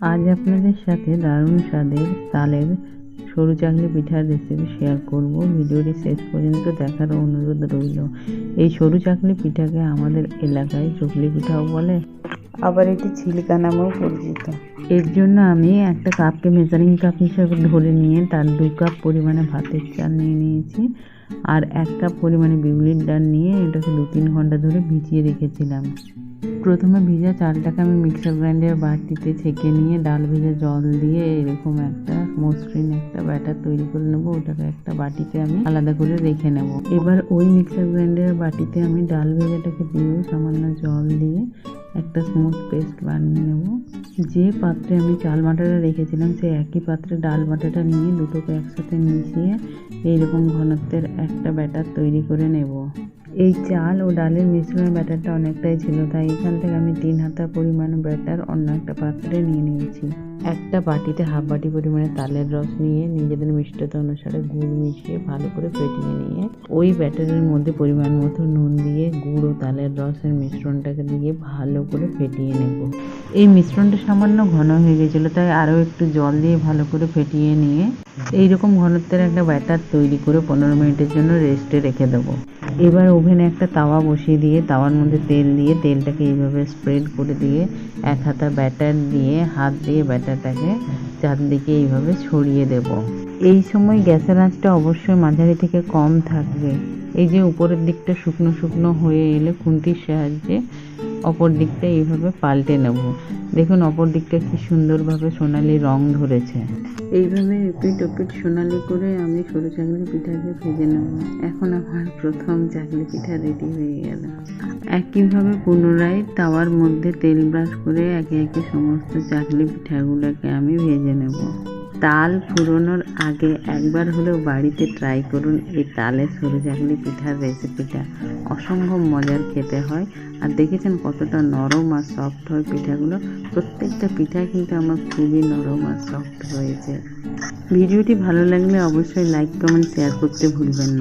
আজ আপনাদের সাথে দারুণ স্বাদের তালের সরু চাকলি পিঠার রেসিপি শেয়ার করব। ভিডিওটি শেষ পর্যন্ত দেখার অনুরোধ রইল। এই সরু চাকলি পিঠাকে আমাদের এলাকায় চকলি পিঠাও বলে। আবার এটি ছিলকা নামেও পরিচিত। এর জন্য আমি একটা কাপকে মেজারিং কাপ হিসেবে ধরে নিয়ে তার দু কাপ পরিমাণে ভাতের চাল নিয়ে নিয়েছি। আর এক কাপ পরিমাণে বিউলির ডাল নিয়ে এটাকে দু তিন ঘণ্টা ধরে ভিজিয়ে রেখেছিলাম। প্রথমে ভিজা চালটাকে আমি মিক্সার গ্রাইন্ডার বাটিতে ছেঁকে নিয়ে, ডাল ভেজে জল দিয়ে এরকম একটা মসৃণ একটা ব্যাটার তৈরি করে নেব। ওটাকে একটা বাটিতে আমি আলাদা করে রেখে নেব। এবার ওই মিক্সার গ্রাইন্ডারের বাটিতে আমি ডাল ভেজাটাকে দিয়েও সামান্য জল দিয়ে একটা স্মুথ পেস্ট বানিয়ে নেব। যে পাত্রে আমি চাল বাটাটা রেখেছিলাম, সেই একই পাত্রে ডাল বাটাটা নিয়ে দুটোকে একসাথে মিশিয়ে এইরকম ঘনত্বের একটা ব্যাটার তৈরি করে নেব। এই চাল ও ডালের মিশ্রণের ব্যাটারটা অনেকটাই ছিল, তাই এখান থেকে আমি তিন হাতা পরিমাণ ব্যাটার অন্য একটা পাত্রে নিয়ে নিয়েছি। একটা বাটিতে হাফ বাটি পরিমাণে তালের রস নিয়ে নিজেদের মিষ্টতা অনুসারে গুড় মিশিয়ে ভালো করে ফেটিয়ে নিয়ে ওই ব্যাটারের মধ্যে পরিমাণ মতো নুন দিয়ে, গুড় ও তালের রসের মিশ্রণটাকে দিয়ে ভালো করে ফেটিয়ে নেব। এই মিশ্রণটা সামান্য ঘন হয়ে গেছিল, তাই আরও একটু জল দিয়ে ভালো করে ফেটিয়ে নিয়ে এইরকম ঘনত্বের একটা ব্যাটার তৈরি করে পনেরো মিনিটের জন্য রেস্টে রেখে দেবো। এবার ওভেনে একটা তাওয়া বসিয়ে দিয়ে, তাওয়ার মধ্যে তেল দিয়ে, তেলটাকে এইভাবে স্প্রেড করে দিয়ে, এক হাতা ব্যাটার দিয়ে, হাত দিয়ে ব্যাটারটাকে চারদিকে এইভাবে ছড়িয়ে দেব। এই সময় গ্যাসের আঁচটা অবশ্যই মাঝারি থেকে কম থাকবে। এই যে উপরের দিকটা শুকনো শুকনো হয়ে এলে খুন্তির সাহায্যে অপর দিকটা এইভাবে পাল্টে নেব। দেখুন অপর দিকটা কি সুন্দরভাবে সোনালি রং ধরেছে। এইভাবে এপিট ওপিট সোনালি করে আমি সরু চাকলি পিঠাকে ভেজে নেব। এখন আমার প্রথম চাকলি পিঠা রেডি হয়ে গেল। একইভাবে পুনরায় তাওয়ার মধ্যে তেল ব্রাশ করে একে একে সমস্ত চাকলি পিঠাগুলোকে আমি ভেজে নেব। তাল ফুরোনোর আগে একবার হলেও বাড়িতে ট্রাই করুন এই তালের সরু চাকলি পিঠার রেসিপিটা অসম্ভব মজার খেতে হয়। আর দেখেছেন কতটা নরম আর সফট হয় পিঠাগুলো? প্রত্যেকটা পিঠা কিন্তু আমার খুবই নরম আর সফট হয়েছে। ভিডিওটি ভালো লাগলে অবশ্যই লাইক কমেন্ট শেয়ার করতে ভুলবেন না।